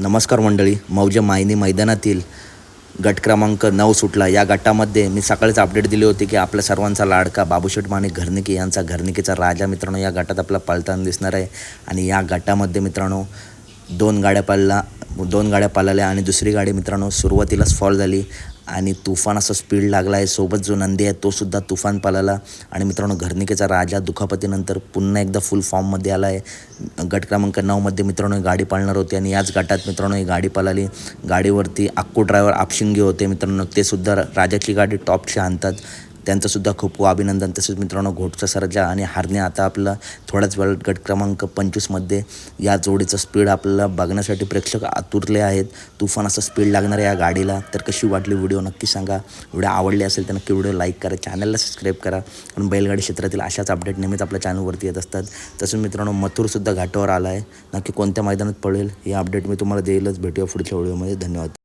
नमस्कार मंडळी मौजे मायनी मैदानातील गट क्रमांक नऊ सुटला. या गटामध्ये मी सकाळीच अपडेट दिली होती की आपल्या सर्वांचा लाडका बाबूशेठ माने घरनिके यांचा घरनिकेचा राजा मित्रांनो या गटात आपला पळताना दिसणार आहे. आणि या गटामध्ये मित्रांनो दोन गाड्या पाळला दोन गाड्या पाळल्या आणि दुसरी गाडी मित्रांनो सुरुवातीलाच फॉल झाली. आणि तुफान असं स्पीड लागला आहे सोबत जो नंदी आहे तो सुद्धा तुफान पाळला आणि मित्रांनो घरनिकेचा राजा दुखापतीनंतर पुन्हा एकदा फुल फॉर्ममध्ये आला आहे गट क्रमांक नऊमध्ये मित्रांनो ही गाडी पाळणार होती. आणि याच गटात मित्रांनो ही गाडी पळाली गाडीवरती अक्कू ड्रायव्हर आपशिंगे होते मित्रांनो. ते सुद्धा राजाची गाडी टॉपची आणतात. त्यांचंसुद्धा खूप खूप अभिनंदन. तसेच मित्रांनो घोटचा सरजा आणि हारणे आता आपला थोड्याच वेळात गट क्रमांक पंचवीसमध्ये या जोडीचं स्पीड आपल्याला बघण्यासाठी प्रेक्षक आतुरले आहेत. तुफान असं स्पीड लागणार आहे या गाडीला. तर कशी वाटली व्हिडिओ नक्की सांगा. व्हिडिओ आवडली असेल तर नक्की व्हिडिओ लाईक करा. चॅनलला सबस्क्राईब करा. कारण बैलगाडी क्षेत्रातील अशाच अपडेट नेहमीच आपल्या चॅनलवरती येत असतात. तसंच मित्रांनो मथुरसुद्धा घाटावर आला आहे नक्की कोणत्या मैदानात पडेल हे अपडेट मी तुम्हाला देईलच. भेटूया पुढच्या व्हिडिओमध्ये धन्यवाद.